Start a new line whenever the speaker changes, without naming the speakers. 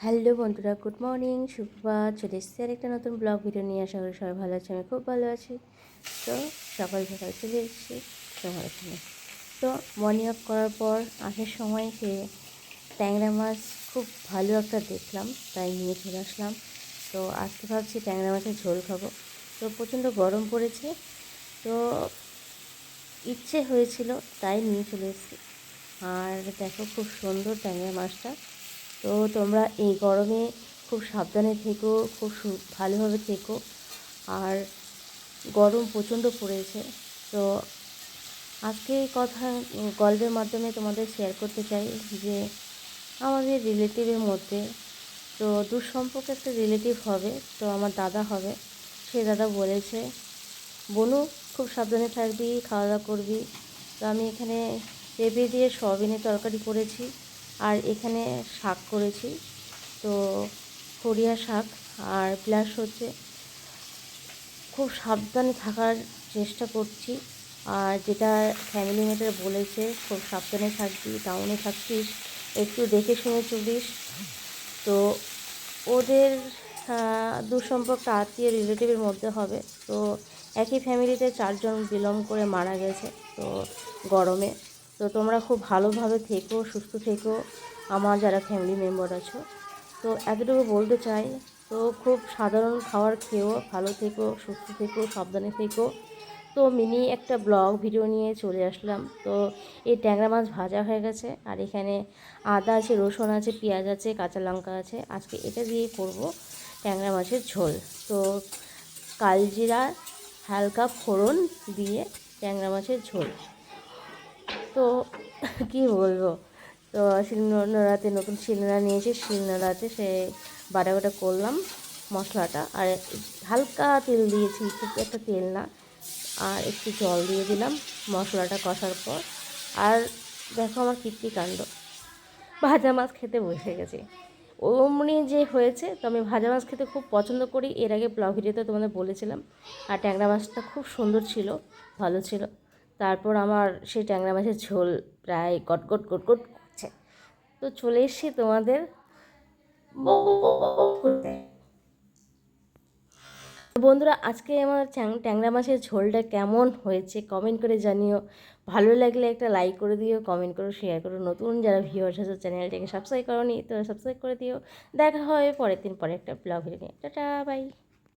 Hello বন্ধুরা, good morning. সুপ্রভাত চলে এসেছি আর একটা নতুন ব্লগ ভিডিও নিয়ে। আশা করি সবাই ভালো আছে, আমি খুব ভালো আছি। তো সকাল সকাল চলে এসেছি তোমার এখানে তো মর্নিং ওয়াক করার পর আসার সময় সে ট্যাংরা মাছ খুব ভালো একটা দেখলাম, তাই নিয়ে চলে আসলাম। তো আজকে ভাবছি ট্যাংরা মাছের ঝোল খাব। তো প্রচণ্ড গরম পড়েছে, তো ইচ্ছে হয়েছিল তাই নিয়ে চলে এসেছি। আর দেখো খুব সুন্দর ট্যাংরা মাছটা। তো তোমরা এই গরমে খুব সাবধানে থেকো, খুব ভালোভাবে থেকো। আর গরম প্রচণ্ড পড়েছে, তো আজকে এই কথা গল্পের মাধ্যমে তোমাদের শেয়ার করতে চাই যে আমাদের রিলেটিভের মধ্যে তো দুঃসম্পর্ক একটা রিলেটিভ হবে, তো আমার দাদা হবে। সে দাদা বলেছে, বনু, খুব সাবধানে থাকবি খাওয়া দাওয়া করবি। তো আমি এখানে পেঁপে দিয়ে সয়াবিনের তরকারি করেছি। আর এখানে শাক করেছি। তো ফড়িয়া শাক আর প্লাস হচ্ছে খুব সাবধানে থাকার চেষ্টা করছি। আর যেটা ফ্যামিলি মেটার বলেছে, খুব সাবধানে থাকবি টাউনে থাকছিস একটু দেখে শুনে চলিস। তো ওদের দুঃসম্পর্ক আত্মীয় রিলেটিভের মধ্যে হবে। তো একই ফ্যামিলিতে চারজন বিলং করে মারা গেছে, তো গরমে। তো তোমরা খুব ভালোভাবে থেকো, সুস্থ থেকো, আমার যারা ফ্যামিলি মেম্বার আছো। তো এতটুকু বলতে চাই, তো খুব সাধারণ খাবার খেয়েও ভালো থেকো, সুস্থ থেকো, সাবধানে থেকো। তো মিনি একটা ব্লগ ভিডিও নিয়ে চলে আসলাম। তো এই ট্যাংরা মাছ ভাজা হয়ে গেছে, আর এখানে আদা আছে, রসুন আছে, পেঁয়াজ আছে, কাঁচা লঙ্কা আছে। আজকে এটা দিয়ে করব ট্যাংরা মাছের ঝোল। তো কালজিরা হালকা ফোড়ন দিয়ে ট্যাংরা মাছের ঝোল। তো কি বলব? তো শিলনোড়াতে নতুন শিলনোড়া নিয়েছি শিলনোড়াতে সে বাটা বাটা করলাম মশলাটা। আর হালকা তেল দিয়েছি, খুব একটা তেল না। আর একটু জল দিয়ে দিলাম মশলাটা কষার পর। আর দেখো আমার কীর্তি কাণ্ড। ভাজা মাছ খেতে বসে গেছি। অমনি যে হয়েছে, তো আমি ভাজা মাছ খেতে খুব পছন্দ করি। এর আগে ব্লগ ভিডিওতে তোমাদের বলেছিলাম। আর ট্যাংরা মাছটা খুব সুন্দর ছিল, ভালো ছিল। তারপর আমার সেই ট্যাংরা মাছের ঝোল প্রায় গটগট গটগট করছে। তো চলে এসছি তোমাদের। বন্ধুরা, আজকে আমার ট্যাংরা মাছের ঝোলটা কেমন হয়েছে কমেন্ট করে জানিও। ভালো লাগলে একটা লাইক করে দিও কমেন্ট করো শেয়ার করো। নতুন যারা ভিউয়ার্স আছে, চ্যানেলটাকে সাবস্ক্রাইব করো নি তো সাবস্ক্রাইব করে দিও। দেখা হবে পরের দিন পরে একটা ব্লগ নিয়ে। Tata bye